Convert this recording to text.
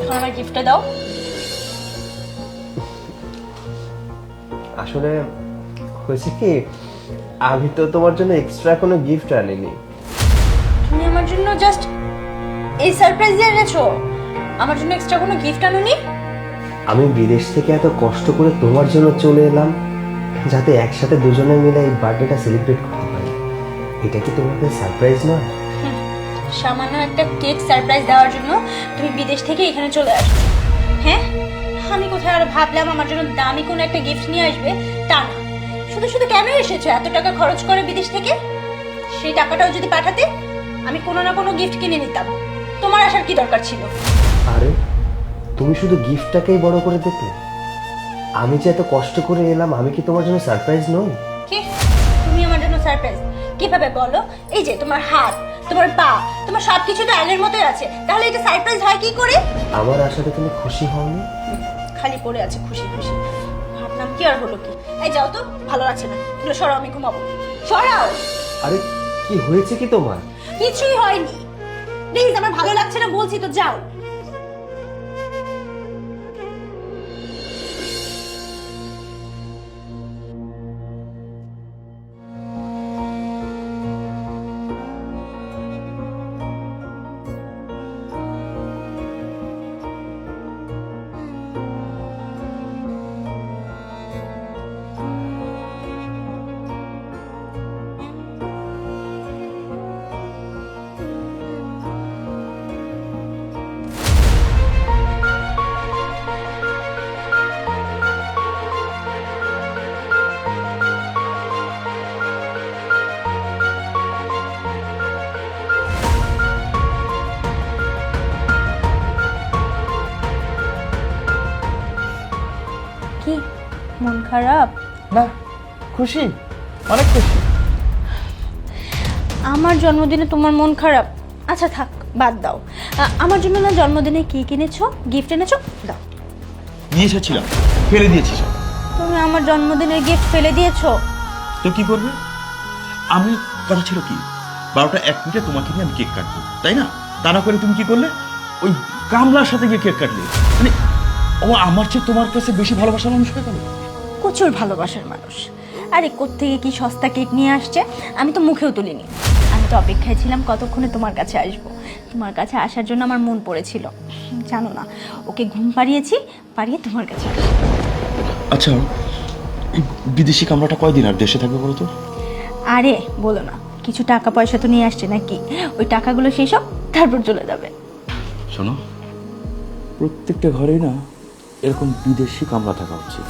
এখন আমার গিফটটা দাও। আসলে হয়েছে কি আমি তো তোমার জন্য এক্সট্রা কোনো গিফট আনিনি। তুমি আমার জন্য জাস্ট এই সারপ্রাইজ দিয়ে এনেছো। আমার জন্য এক্সট্রা কোনো গিফট আনোনি? আমি বিদেশ থেকে এত কষ্ট করে তোমার জন্য চলে এলাম যাতে একসাথে দুজনে মিলে এই বার্থডেটা সেলিব্রেট করতে পারি। এটা কি তোমাদের সারপ্রাইজ নয়? সামান্য একটা কেক সারপ্রাইজ দেওয়ার জন্য তুমি বিদেশ থেকে এখানে চলে আসছো হ্যাঁ? আমি কোথায় আর ভাবলাম আমার জন্য দামি কোনো একটা গিফট নিয়ে আসবে? তা না। শুধু শুধু কেন এসেছ? এত টাকা খরচ করে বিদেশ থেকে? সেই টাকাটাও যদি পাঠাতে, আমি কোনো না কোনো গিফট কিনে নিতাম। তোমার আসার কি দরকার ছিল? আরে, তুমি শুধু গিফটটাকেই বড় করে দেখলে? আমি যে এত কষ্ট করে এলাম, আমি কি তোমার জন্য সারপ্রাইজ নই? তুমি আমার জন্য সারপ্রাইজ কীভাবে বলো? এই যে তোমার হাত তোমার পা তোমার সব কিছু তো আগের মতোই আছে। তাহলে এটা সারপ্রাইজ হয় কি করে? আমার আশাতে তুমি খুশি হওনি? খালি পড়ে আছে খুশি খুশি। ভাবলাম কি আর হলো কি? এই যাও তো ভালো লাগছে না। এগুলো সরাও আমি ঘুমাবো। সরাও! আরে কি হয়েছে কি তোমার? কিছুই হয়নি। প্লিজ আমার ভালো লাগছে না বলছি তো যাও। কি? মন খারাপ? না খুশি অনেক খুশি। আমার জন্মদিনে তোমার মন খারাপ? আচ্ছা থাক বাদ দাও। আ- আমার জন্য না জন্মদিনে কি কিনেছো? গিফট এনেছো? দাও। নিয়ে এসেছিলাম ফেলে দিয়েছি সব। তুমি আমার জন্মদিনের গিফট ফেলে দিয়েছ? তো কি করবে? আমি কথা ছিল কি বারোটা এক মিনিটে তোমাকে নিয়ে আমি কেক কাটবো তাই না? তা না করে তুমি কি করলে? ওই কামলার সাথে গিয়ে কেক কাটলে। মানে ও আমার চেয়ে তোমার কাছে বেশি ভালোবাসার মানুষ হয়ে গেল? প্রচুর ভালোবাসার মানুষ। আরে কোত্থেকে কি সস্তা কেক নিয়ে আসছে? আমি তো মুখেও তুলিনি। আমি তো অপেক্ষায় ছিলাম কতক্ষণে তোমার কাছে আসব। তোমার কাছে আসার জন্য আমার মন পড়েছিল। জানো না ওকে ঘুম পাড়িয়েছি পাড়িয়ে তোমার কাছে আচ্ছা বিদেশি কামলাটা কয়দিন আর দেশে থাকবে বলো তো? আরে বলো না কিছু টাকা পয়সা তো নিয়ে আসছে নাকি? ওই টাকাগুলো সেই সব তারপর চলে যাবে। শোনো প্রত্যেকটা ঘরেই না এরকম বিদেশি কামরা থাকা উচিত?